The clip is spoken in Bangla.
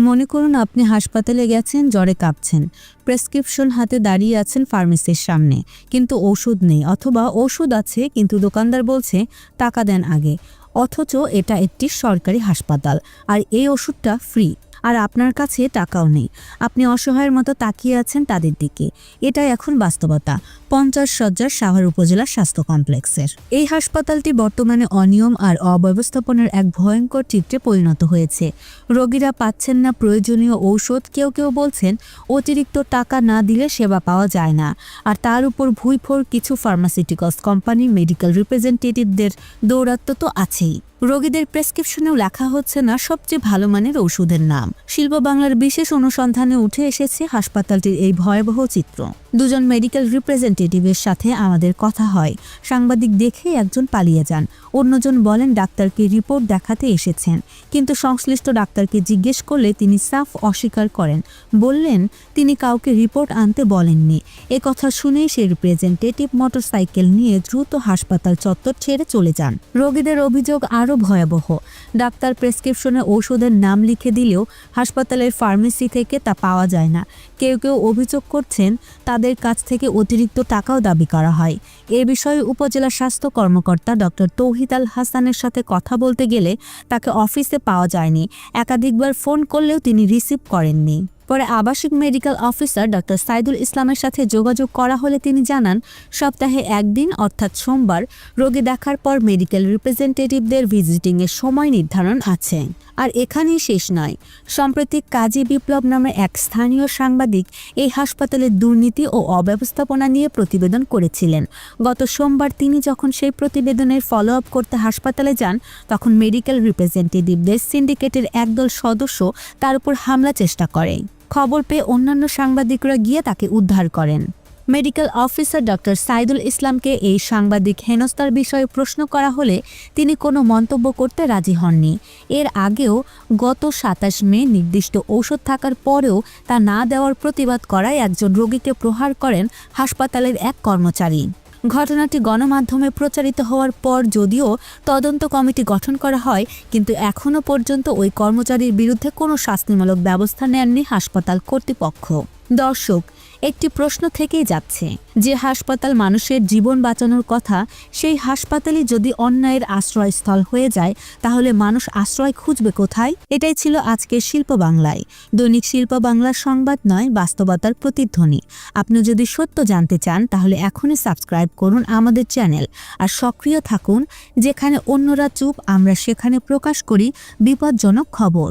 মনে করুন আপনি হাসপাতালে গেছেন, জ্বরে কাঁপছেন। প্রেসক্রিপশন হাতে দাঁড়িয়ে আছেন ফার্মেসির সামনে। কিন্তু ওষুধ নেই অথবা ওষুধ আছে, কিন্তু দোকানদার বলছে, টাকা দেন আগে। অথচ এটা একটি সরকারি হাসপাতাল, আর এই ওষুধটা ফ্রি। আর আপনার কাছে টাকাও নেই। আপনি অসহায়ের মতো তাকিয়ে আছেন তাদের দিকে। এটাই এখন বাস্তবতা। পঞ্চাশ সজ্জার সাভার উপজেলা স্বাস্থ্য কমপ্লেক্সের। এই হাসপাতালটি বর্তমানে অনিয়ম আর অব্যবস্থাপনার এক ভয়ঙ্কর চিত্রে পরিণত হয়েছে। রোগীরা পাচ্ছেন না প্রয়োজনীয় ঔষধ, কেউ কেউ বলছেন অতিরিক্ত টাকা না দিলে সেবা পাওয়া যায় না। আর তার উপর ভুইফোর কিছু ফার্মাসিউটিক্যালস কোম্পানি মেডিকেল রিপ্রেজেন্টেটিভদের দৌরাত্ম তো আছেই। রোগীদের প্রেসক্রিপশনেও লেখা হচ্ছে না সবচেয়ে ভালো মানের ওষুধের নাম। শিল্প বাংলার বিশেষ অনুসন্ধানে উঠে এসেছে হাসপাতালটির এই ভয়াবহ চিত্র। দুজন মেডিকেল রিপ্রেজেন্টেটিভের সাথে আমাদের কথা হয়। সাংবাদিক দেখে একজন পালিয়ে যান। অন্যজন বলেন ডাক্তারকে রিপোর্ট দেখাতে এসেছেন। কিন্তু সংশ্লিষ্ট ডাক্তারকে জিজ্ঞেস করলে তিনি সাফ অস্বীকার করেন। বললেন, তিনি কাউকে রিপোর্ট আনতে বলেননি। এ কথা শুনেই সে রিপ্রেজেন্টেটিভ মোটরসাইকেল নিয়ে দ্রুত হাসপাতাল চত্বর ছেড়ে চলে যান। রোগীদের অভিযোগ আরও ভয়াবহ। ডাক্তার প্রেসক্রিপশনে ওষুধের নাম লিখে দিলেও হাসপাতালের ফার্মেসি থেকে তা পাওয়া যায় না। কেউ কেউ অভিযোগ করছেন তাদের কাছ থেকে অতিরিক্ত টাকাও দাবি করা হয়। এ বিষয়ে উপজেলা স্বাস্থ্য কর্মকর্তা ডক্টর তৌহিদ আল হাসানের সাথে কথা বলতে গেলে তাকে অফিসে পাওয়া যায়নি। একাধিকবার ফোন করলেও তিনি রিসিভ করেননি। পরে আবাসিক মেডিকেল অফিসার ডক্টর সাইদুল ইসলামের সাথে যোগাযোগ করা হলে তিনি জানান, সপ্তাহে একদিন অর্থাৎ সোমবার রোগী দেখার পর মেডিকেল রিপ্রেজেন্টেটিভদের ভিজিটিংয়ের সময় নির্ধারণ আছে। আর এখানেই শেষ নয় সম্প্রতি কাজী বিপ্লব নামে এক স্থানীয় সাংবাদিক এই হাসপাতালের দুর্নীতি ও অব্যবস্থাপনা নিয়ে প্রতিবেদন করেছিলেন। গত সোমবার তিনি যখন সেই প্রতিবেদনের ফলো আপ করতে হাসপাতালে যান, তখন মেডিকেল রিপ্রেজেন্টেটিভদের সিন্ডিকেটের একদল সদস্য তার উপর হামলা চেষ্টা করে। খবর পেয়ে অন্যান্য সাংবাদিকরা গিয়ে তাকে উদ্ধার করেন। মেডিকেল অফিসার ডক্টর সাইদুল ইসলামকে এই সাংবাদিক হেনস্থার বিষয়ে প্রশ্ন করা হলে তিনি কোনো মন্তব্য করতে রাজি হননি। এর আগেও গত সাতাশ মে নির্দিষ্ট ঔষধ থাকার পরেও তা না দেওয়ার প্রতিবাদ করায় একজন রোগীকে প্রহার করেন হাসপাতালের এক কর্মচারী। ঘটনাটি গণমাধ্যমে প্রচারিত হওয়ার পর যদিও তদন্ত কমিটি গঠন করা হয়, কিন্তু এখনও পর্যন্ত ওই কর্মচারীর বিরুদ্ধে কোনো শাস্তিমূলক ব্যবস্থা নেননি হাসপাতাল কর্তৃপক্ষ। দর্শক একটি প্রশ্ন থেকেই যাচ্ছে, যে হাসপাতাল মানুষের জীবন বাঁচানোর কথা, সেই হাসপাতালই যদি অন্যায়ের আশ্রয়স্থল হয়ে যায়, তাহলে মানুষ আশ্রয় খুঁজবে কোথায়? এটাই ছিল আজকের শিল্প বাংলায়। দৈনিক শিল্প বাংলার সংবাদ নয়, বাস্তবতার প্রতিধ্বনি। আপনি যদি সত্য জানতে চান, তাহলে এখনই সাবস্ক্রাইব করুন আমাদের চ্যানেল। আর সক্রিয় থাকুন, যেখানে অন্যরা চুপ, আমরা সেখানে প্রকাশ করি বিপজ্জনক খবর।